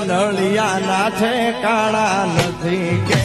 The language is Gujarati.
નળિયા છે કાળા નથી કે